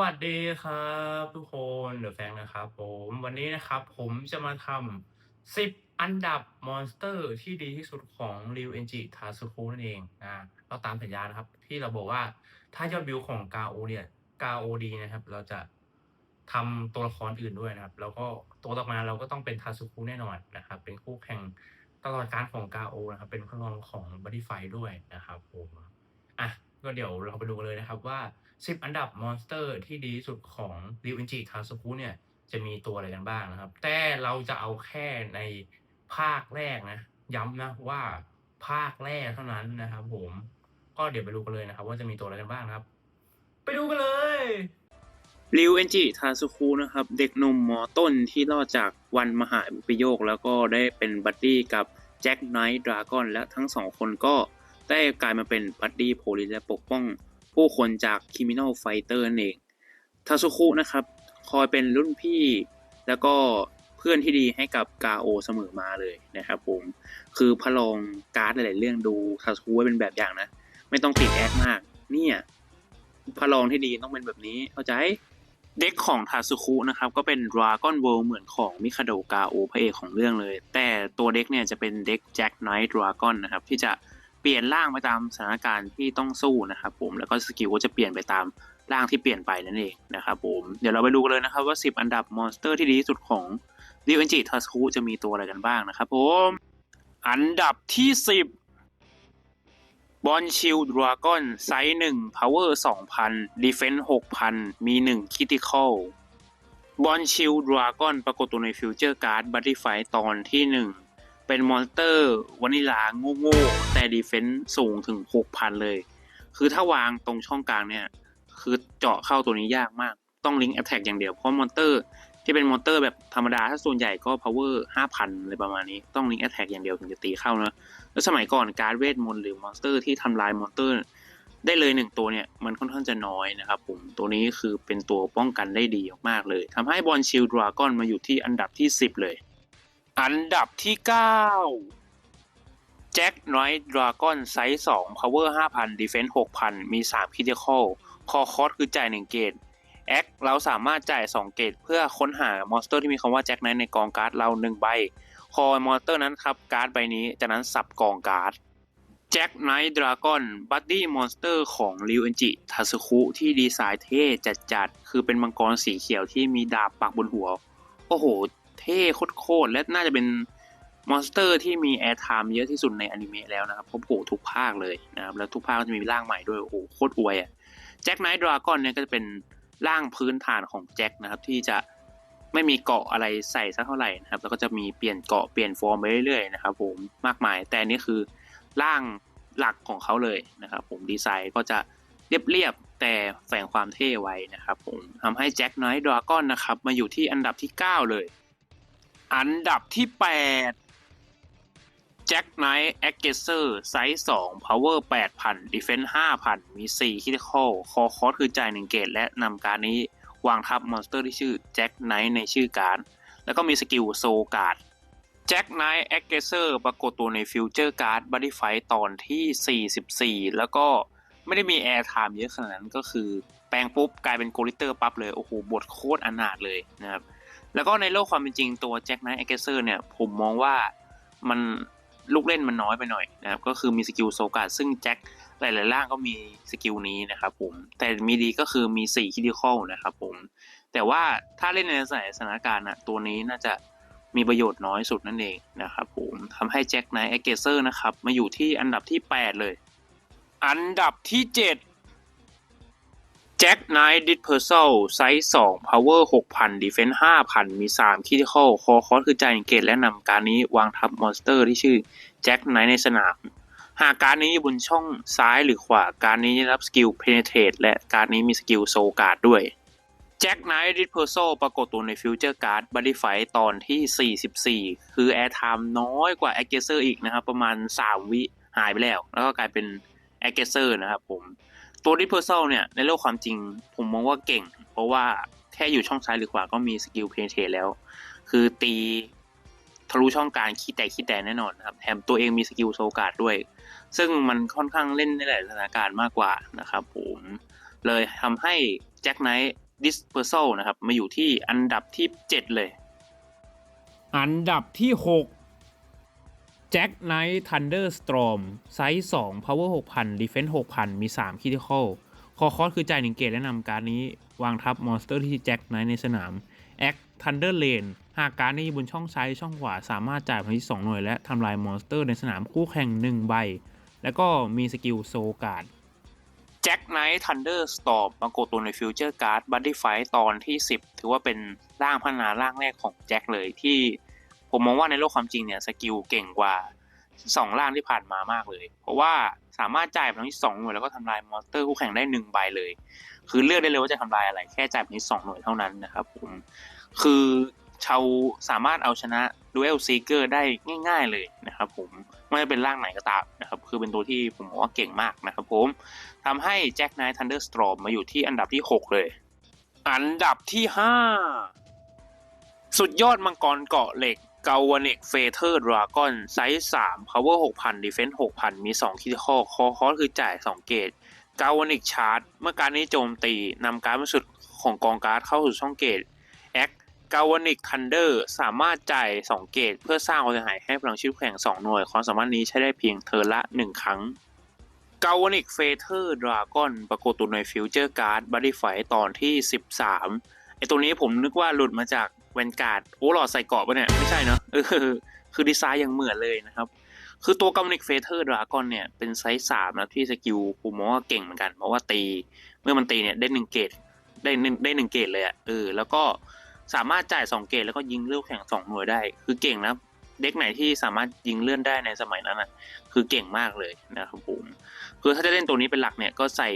วัสดีครับทุกคนเดอะแฟงนะครับผมวันนี้นะครับผมจะมาทำ10อันดับมอนสเตอร์ที่ดีที่สุดของริวเอนจิทาสุคุนั่นเองนะเราตามสัญญานะครับ ที่เราบอกว่าถ้ายอดวิวของกาโอเนี่ยกาโอดีนะครับ เราจะทำตัวละครอื่นด้วยนะครับ แล้วก็ตัวต่อมาเราก็ต้องเป็นทาสุคุแน่นอนนะครับ เป็นคู่แข่งตลอดการของกาโอนะครับ เป็นพลังของบัตตี้ไฟด้วยนะครับผมอะก็เดี๋ยวเราไปดูกันเลยนะครับว่า 10 อันดับมอนสเตอร์ที่ดีที่สุดของริวอินจิคาสุคุเนี่ยจะมีตัวอะไรกันบ้างนะครับ แต่เราจะเอาแค่ในภาคแรกนะ ย้ำนะว่าภาคแรกเท่านั้นนะครับผม ก็เดี๋ยวไปดูกันเลยนะครับ ว่าจะมีตัวอะไรกันบ้างครับ ไปดูกันเลยริวเอนจิทาสุคุนะครับ เด็กหนุ่มมอต้นที่รอดจากวันมหาวิปโยค แล้วก็ได้เป็นบัดดี้กับแจ็คไนท์ดราก้อนและทั้งสองคนก็ได้กลายมาเป็นบัดดี้โพลิสและปกป้อง ผู้คนจากคิมินอลไฟเตอร์นั่นเองทาสุคุนะครับ คอยเป็นรุ่นพี่แล้วก็เพื่อนที่ดีให้กับกาโอเสมอมาเลยนะครับผม คือพระรองการ์ดหลาย ๆ เรื่องดูทาสุคุไว้เป็นแบบอย่างนะ ไม่ต้องติดแอคมาก เนี่ยพระรองที่ดีต้องเป็นแบบนี้เข้าใจเด็กของทาสุคุนะครับก็เป็น Dragon World เหมือนของมิคาโดกาโอพระเอกของเรื่องเลย แต่ตัวเด็กเนี่ยจะเป็นเด็กแจ็คไนท์ดราก้อนนะครับที่จะ เปลี่ยนร่างไปตามสถานการณ์ที่ต้องสู้นะครับผมแล้วก็สกิลก็จะเปลี่ยนไปตามร่างที่เปลี่ยนไปนั่นเองนะครับผมเดี๋ยวเราไปดูกันเลยนะครับว่า 10 อันดับมอนสเตอร์ที่ดีที่สุดของริวเอนจิทาสุคุจะมีตัวอะไรกันบ้างนะครับผมอันดับที่ 10บอลชิลดราก้อนไซส์หนึ่งพาวเวอร์สองพันดีเฟนส์หกพันมีหนึ่งคิติคอลบอลชิลดราก้อนปรากฏตัวในฟิวเจอร์การ์ดบัตตี้ไฟตอนที่หนึ่ง เป็นมอนสเตอร์วานิลาโง่ๆแต่ดีเฟนส์สูงถึงหกพันเลย คือถ้าวางตรงช่องกลางเนี่ย คือเจาะเข้าตัวนี้ยากมาก ต้องลิงก์แอตแทกอย่างเดียว เพราะมอนเตอร์ที่เป็นมอนเตอร์แบบธรรมดา ถ้าส่วนใหญ่ก็ power 5,000อะไรประมาณนี้ ต้องลิงก์แอตแทกอย่างเดียวถึงจะตีเข้านะ แล้วสมัยก่อนการเวทมนต์หรือมอนสเตอร์ที่ทำลายมอนสเตอร์ ได้เลยหนึ่งตัวเนี่ย มันค่อนข้างจะน้อยนะครับผม ตัวนี้คือเป็นตัวป้องกันได้ดีมากเลยทำให้บอลชิลดราก้อนมาอยู่ที่อันดับที่ 10 เลย อันดับที่ 9 แจ็คไนท์ดราก้อนไซส์2 power 5,000 defense 6,000 มี 3 critical คอคอสคือจ่าย 1 เกตแอคเราสามารถจ่าย 2 เกตเพื่อค้นหามอนสเตอร์ที่มีคำว่าแจ็คไนท์ในกองการ์ดเรา 1 ใบ คอมอนสเตอร์นั้นครับ การ์ดใบนี้ จากนั้นสับกองการ์ดแจ็คไนท์ดราก้อนบัดดี้มอนสเตอร์ของริวเอนจิทาสุคุที่ดีไซน์เท่จัดๆ คือเป็นมังกรสีเขียวที่มีดาบปักบนหัว โอ้โห เท่โคตรและน่าจะเป็นมอนสเตอร์ที่มีแอร์ไทม์เยอะที่สุดในอนิเมะแล้วนะครับเพราะโผล่ทุกภาคเลยนะครับแล้วทุกภาคก็จะมีร่างใหม่ด้วยโอ้โหโคตรอวยอะแจ็คไนท์ดราก้อนเนี่ยก็จะเป็นร่างพื้นฐานของแจ็คนะครับที่จะไม่มีเกาะอะไรใส่สักเท่าไหร่นะครับแล้วก็จะมีเปลี่ยนเกาะเปลี่ยนฟอร์มไปเรื่อยๆนะครับผมมากมายแต่นนี่คือร่างหลักของเขาเลยนะครับผมดีไซน์ก็จะเรียบๆแต่แฝงความเท่ไว้นะครับผมทำให้แจ็คไนท์ดราก้อนนะครับมาอยู่ที่อันดับที่ 9 เลย อันดับที่8แจ็คไนท์แอคเกเซอร์ไซส์2 power 8,000 defense 5,000 มี 4 critical คอคอสคือจ่าย1เกตและนำการนี้วางทับมอนสเตอร์ที่ชื่อแจ็คไนท์ในชื่อการแล้วก็มีสกิลโซการ์ดแจ็คไนท์แอคเกเซอร์ปรากฏตัวในฟิวเจอร์การ์ดบัตตี้ไฟตอนที่ 44 แล้วก็ไม่ได้มีแอร์ไทม์เยอะขนาดนั้นก็คือแปลงปุ๊บกลายเป็นโกลิเตอร์ปั๊บเลย โอ้โหบทโคตรอนาถเลยนะครับ แล้วก็ในโลกความเป็นจริงตัวแจ็คไนท์แอเกเซอร์เนี่ยผมมองว่ามันลูกเล่นมันน้อยไปหน่อยนะครับก็คือมีสกิลโซกาดซึ่งแจ็คหลายๆร่างก็มีสกิลนี้นะครับผมแต่มีดีก็คือมี4คิดิคอลนะครับผมแต่ว่าถ้าเล่นในสถานการณ์อะตัวนี้น่าจะมีประโยชน์น้อยสุดนั่นเองนะครับผมทำให้แจ็คไนท์แอเกเซอร์นะครับมาอยู่ที่อันดับที่ 8 เลย อันดับที่ 7 แจ็คไนท์ดิสเพอร์เซลไซส์2 power 6,000 defense 5,000มี3 critical คอคอสคือใจ่ายเกตและนำการนี้วางทับมอนสเตอร์ที่ชื่อแจ็คไนท์ในสนาม หากการนี้อยู่บนช่องซ้ายหรือขวาการนี้ได้รับสกิล penetrate และการนี้มีสกิลโซการ์ดด้วยแจ็คไนท์ดิสเพอร์โซปรากฏตัวในฟิวเจอร์การ์ดบัตตี้ไฟตอนที่ 44 คือแอร์ไทม์น้อยกว่าแอคเกเซอร์อีกนะครับ ประมาณ 3 วิหายไปแล้ว แล้วก็กลายเป็นแอคเกเซอร์นะครับผม ตัวดิสเพอร์โซเนี่ยในโลกความจริง ผมมองว่าเก่ง เพราะว่าแค่อยู่ช่องซ้ายหรือขวาก็มีสกิลเพนเทแล้ว คือตีทะลุช่องกางขี้แตกขี้แตกแน่นอนนะครับแถมตัวเองมีสกิลโซกาดด้วย ซึ่งมันค่อนข้างเล่นในหลายสถานการณ์มากกว่านะครับผมเลยทำให้แจ็คไนท์ Dispersal นะครับมาอยู่ที่อันดับที่ 7 เลย อันดับที่ 6 Jack Knight Thunderstorm ไซส์2 Power 6000 Defense 6000 มี 3 Critical คอคอสคือจ่ายหนึ่งเกตและนำการนี้ วางทับมอนสเตอร์ที่ Jack Knight ในสนาม Act Thunder Lane หากการนี้บนช่องซ้ายช่องขวาสามารถจ่ายพลังที่2หน่วยและทำลายมอนสเตอร์ในสนามคู่แข่ง 1 ใบ แล้วก็มีสกิลโซการ์ด Jack Knight Thunderstorm ปรากฏตัวใน Future Card Buddy Fight ตอนที่ 10 ถือว่าเป็นร่างพัฒนาร่างแรกของแจ็คเลยที่ ผมมองว่าในโลกความจริงเนี่ยสกิลเก่งกว่า2ร่างที่ผ่านมามากเลย เพราะว่าสามารถจ่ายพลังที่2หน่วยแล้วก็ทำลายมอนสเตอร์คู่แข่งได้1ใบเลย คือเลือกได้เลยว่าจะทำลายอะไร แค่จ่ายพลังที่2หน่วยเท่านั้นนะครับผมคือชาวสามารถเอาชนะ Duel Seeker ได้ง่าย ๆเลยนะครับผมไม่ว่าจะเป็นร่างไหนก็ตามนะครับคือเป็นตัวที่ผมมองว่าเก่งมากนะครับผมทำให้ Jack Knight Thunderstorm มาอยู่ที่อันดับที่ 6 เลย อันดับที่ 5 สุดยอดมังกรเกาะเหล็ก กาวเนกเฟเธอร์ดราก้อนไซส์3 power 6000 defense 6000มี2คิดข้อคอคอคือจ่าย2เกตเกาวเนกชาร์จเมื่อการนี้โจมตีนำการดสุดของกองการ์ดเข้าสู่ช่องเกตแอคกาวนิกทันเดอร์สามารถจ่าย2เกตเพื่อสร้างความเสียหายให้พลังชีวแข่ง2หน่วย ความสามารถนี้ใช้ได้เพียงเทอร์นละ1ครั้งกาวนิกเฟเธอร์ดราก้อนปรากฏตัวในฟิวเจอร์การ์ดบัดดี้ไฟตอนที่ 13ไอตัวนี้ผมนึกว่าหลุดมาจาก แวนการ์ดโอ้หลอดใส่เกาะปะเนี่ย ไม่ใช่เนอะเออคือดีไซน์ยังเหมือนเลยนะครับ คือตัวกาวนิกเฟเธอร์ดราก้อนเนี่ยเป็นไซส์สามนะที่สกิลผมมองว่าเก่งเหมือนกัน เพราะว่าตีเมื่อมันตีเนี่ยได้หนึ่งเกตได้หนึ่งได้หนึ่งเกตเลยอะเออแล้วก็สามารถจ่ายสองเกตแล้วก็ยิงเลือดแข่งสองหน่วยได้ คือเก่งนะเด็กไหนที่สามารถยิงเลื่อนได้ในสมัยนั้นอะ คือเก่งมากเลยนะครับผมคือถ้าจะเล่นตัวนี้เป็นหลักเนี่ยก็ใส่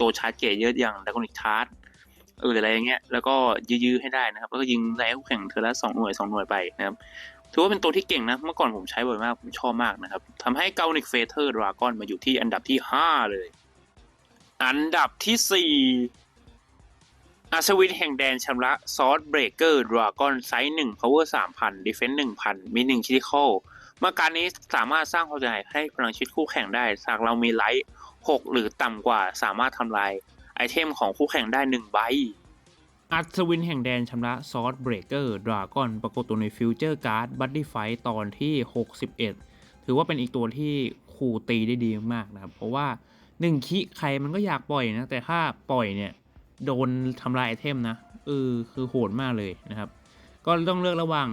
ตัวชาร์จเกตเยอะอย่างดากอนิกชาร์จ เอออะไรอย่างเงี้ยแล้วก็ยื้อให้ได้นะครับ แล้วก็ยิงแรงคู่แข่งเธอละสองหน่วยสองหน่วยไปนะครับถือว่าเป็นตัวที่เก่งนะ เมื่อก่อนผมใช้บ่อยมาก ผมชอบมากนะครับทำให้เกานิกเฟเธอร์ดราก้อนมาอยู่ที่อันดับที่ห้าเลย อันดับที่สี่อัศวินแห่งแดนชำระซอสเบรกเกอร์ดราก้อนไซส์หนึ่ง power สามพันดีเฟนซ์หนึ่งพันมีหนึ่งคิทิคอลเมื่อการนี้สามารถสร้างความเสียหายให้พลังชีวิตคู่แข่งได้หากเรามีไลท์6หรือต่ำกว่าสามารถทำลาย ไอเทมของคู่แข่งได้1ใบอัศวินแห่งแดนชำระซอสเบรกเกอร์ดราก้อนปรากฏตัวในฟิวเจอร์การ์ดบัดดี้ไฟตอนที่ 61 ถือว่าเป็นอีกตัวที่ขู่ตีได้ดีมากนะครับ เพราะว่า 1 คิใครมันก็อยากปล่อยนะ แต่ถ้าปล่อยเนี่ย โดนทำลายไอเทมนะเออคือโหดมากเลยนะครับ ก็ต้องเลือกระหว่าง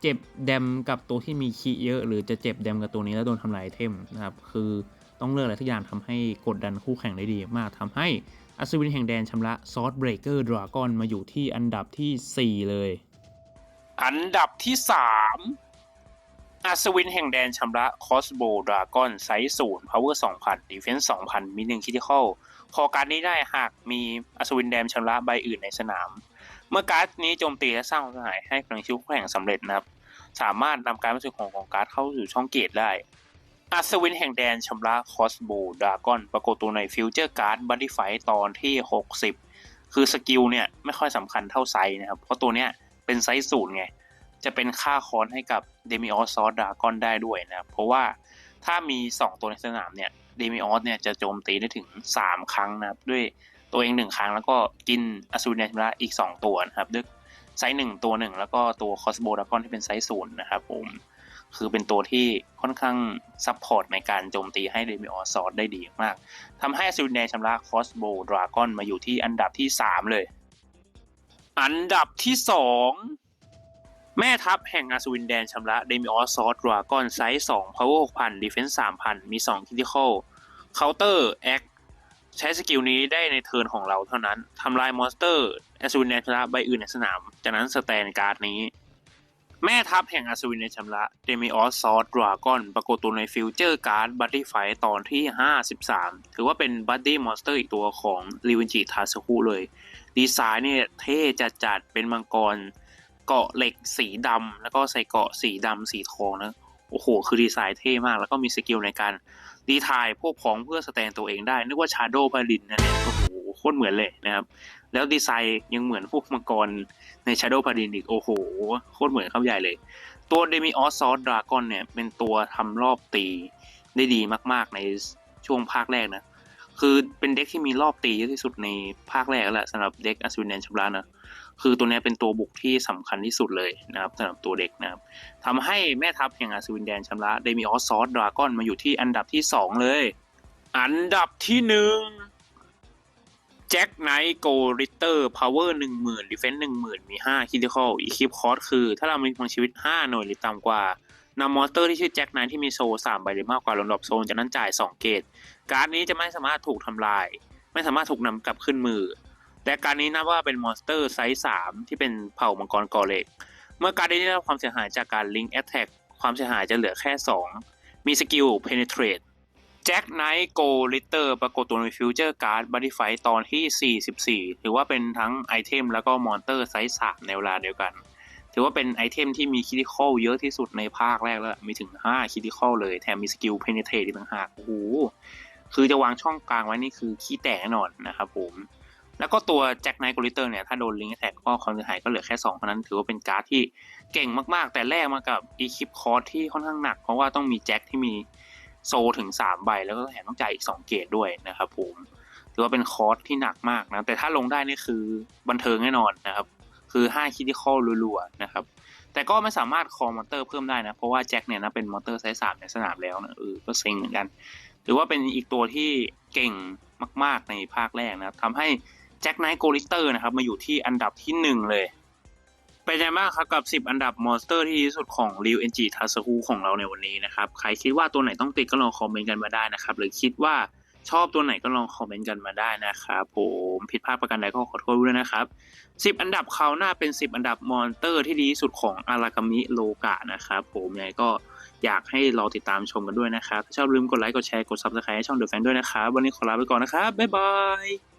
เจ็บแดมกับตัวที่มีคีเยอะ หรือจะเจ็บแดมกับตัวนี้แล้วโดนทำลายไอเทมนะครับ คือต้องเลือกอะไรทุกอย่างทำให้กดดันคู่แข่งได้ดีมากทำให้ อัศวินแห่งแดนชำระซอสเบรกเกอร์ดราก้อนมาอยู่ที่อันดับที่ 4 เลย อันดับที่ 3 อัศวินแห่งแดนชำระคอสโบดราก้อนไซส์ศูนย์ power 2000 defense 2000มี1คิทิคอลคอการนี้ได้หากมีอัศวินแดนชำระใบอื่นในสนาม เมื่อการ์ดนี้โจมตีและสร้างความเสียหายให้พลังชีวิตคู่แข่งสำเร็จนะครับ สามารถนำการรู้สึกของของการ์ดเข้าสู่ช่องเกตได้ อัศวินแห่งแดนชำระคอสโบดากอนปรากฏตัวในฟิวเจอร์การ์ดบัดดี้ไฟตอนที่ 60 คือสกิลเนี่ยไม่ค่อยสำคัญเท่าไซนะครับ เพราะตัวเนี้ยเป็นไซส์ศูนย์ไง จะเป็นค่าคอนให้กับเดมิออสซอสดากอนได้ด้วยนะครับเพราะว่าถ้ามี 2 ตัวในสนามเนี่ยเดมิออสเนี่ยจะโจมตีได้ถึง 3 ครั้งนะครับ ด้วยตัวเอง 1 ครั้งแล้วก็กินอสูรเนชมระอีก 2 ตัวนะครับด้วยไซส์หนึ่งตัวหนึ่งแล้วก็ตัวคอสโบดากอนที่เป็นไซส์ศูนย์นะครับผม คือเป็นตัวที่ค่อนข้างซับพอร์ตในการโจมตีให้เดมิออสซอสได้ดีมากทำให้อสูรเนชชำระคอสโบดราก้อนมาอยู่ที่อันดับที่ 3 เลย อันดับที่ 2แม่ทัพแห่งอาสวินแดนชำระเดมิออสซอสดราก้อนไซส์2 power 6000 defense 3000 มี 2 critical counter act ใช้สกิลนี้ได้ในเทิร์นของเราเท่านั้น ทำลายมอนสเตอร์อาสวินแดนชำระใบอื่นในสนาม จากนั้นสแตนการ์ดนี้ แม่ทัพแห่งอัศวินในชำระเดมิออสซอสดราก้อนปรากฏตัวในฟิวเจอร์การ์ดบัตตี้ไฟตอนที่ 53 ถือว่าเป็นบัตตี้มอนสเตอร์อีกตัวของริวินจิทาสคุเลย ดีไซน์เนี่ยเท่จัดจัดๆเป็นมังกร เกาะเหล็กสีดำแล้วก็ใส่เกาะสีดำสีทองนะ โอ้โห คือดีไซน์เท่มาก แล้วก็มีสกิลในการดีทายพวกพ้องเพื่อสแตนตัวเองได้ นึกว่าชาโดว์พาลินนั่นเองโอ้โหโคตรเหมือนเลยนะครับ แล้วดีไซน์ยังเหมือนพวกมังกรใน Shadow p a l a d i n อีก โอ้โห โคตรเหมือนเข้าใหญ่เลย ตัว Demi o s s a u c e Dragon เนี่ยเป็นตัวทำรอบตีได้ดีมากๆในช่วงภาคแรกนะ คือเป็นเด็กที่มีรอบตีเยอะที่สุดในภาคแรกแล้วแหละสำหรับเด็กอัศวินแดนชำระนะ คือตัวนี้เป็นตัวบุกที่สำคัญที่สุดเลยนะครับสำหรับตัวเด็กนะครับทำให้แม่ทัพแห่งอัศวินแดนชำระได้มีออสซอสดราก้อนมาอยู่ที่อันดับที่สองเลย อันดับที่หนึ่งแจ็คไนท์โกริเตอร์พาวเวอร์หนึ่งหมื่นดิเฟนซ์หนึ่งหมื่นมีห้าคิด i คอลอีคิปคอร์สคือ ถ้าเรามีพลังชีวิตห้าหน่วยหรือต่ำกว่านำมอนสเตอร์ที่ชื่อแจ็คไนท์ที่มีโซสามใบหรือมากกว่าลงดอปโซนจากนั้นจ่ายสองเกตการ์ดนี้จะไม่สามารถถูกทำลาย ไม่สามารถถูกนำกลับขึ้นมือ และการนี้นับว่าเป็นมอนสเตอร์ไซส์สามที่เป็นเผ่ามังกรกอเล็ก เมื่อการได้รับความเสียหายจากการลิงก์แอตแทกความเสียหายจะเหลือแค่ 2 มีสกิล penetrate แจ็คไนท์โกลิเตอร์ปรากฏตัวในฟิวเจอร์การ์ดบัตติไฟตอนที่ 44 ถือว่าเป็นทั้งไอเทมแล้วก็มอนสเตอร์ไซส์3ในเวลาเดียวกัน ถือว่าเป็นไอเทมที่มีคิติคอลเยอะที่สุดในภาคแรกแล้ว มีถึง 5 คิติคอลเลย แถมมีสกิล penetrate อีกต่างหากโอ้โห คือจะวางช่องกลางไว้นี่คือขี้แตกแน่นอนนะครับผม แล้วก็ตัวแจ็คไนท์โกลิเตอร์เนี่ยถ้าโดนลิงก์แท็กก็ความเสียหายก็เหลือแค่2เพราะนั้นถือว่าเป็นการ์ดที่เก่งมากๆ แต่แลกมากับอีคิปคอร์สที่ค่อนข้างหนัก เพราะว่าต้องมีแจ็คที่มีโซถึง 3 ใบ แล้วก็แถมต้องจ่ายอีก 2 เกตด้วยนะครับผมถือว่าเป็นคอร์สที่หนักมากนะแต่ถ้าลงได้นี่คือบันเทิงแน่นอนนะครับคือ5คิด i คอลรัวๆนะครับแต่ก็ไม่สามารถคอมอนเตอร์เพิ่มได้นะเพราะว่าแจ็คเนี่ยนะเป็นมอเตอร์ไซส์สามในสนามแล้วนะเออก็เซ็งเหมือนกัน หรือว่าเป็นอีกตัวที่เก่งมาก ๆในภาคแรกนะทำให้ แจ็คไนท์โกลิเตอร์นะครับ มาอยู่ที่อันดับที่หนึ่งเลย เป็นยังไงบ้างครับกับ 10 อันดับมอนสเตอร์ที่ดีสุดของริวเอนจิทาสคูของเราในวันนี้นะครับ ใครคิดว่าตัวไหนต้องติดก็ลองคอมเมนต์กันมาได้นะครับ หรือคิดว่าชอบตัวไหนก็ลองคอมเมนต์กันมาได้นะครับผมผิดพลาดประการใดก็ขอโทษด้วยนะครับ 10 อันดับเขาวหน้าเป็น 10 อันดับมอนสเตอร์ที่ดีสุดของอารากามิโลกะนะครับผมยังไงก็อยากให้รอติดตามชมกันด้วยนะครับถ้าชอบลืมกดไลค์ กดแชร์ กดซับสไครต์ให้ช่องเดอะแฟนด้วยนะครับ วันนี้ขอลาไปก่อนนะครับ บ๊ายบาย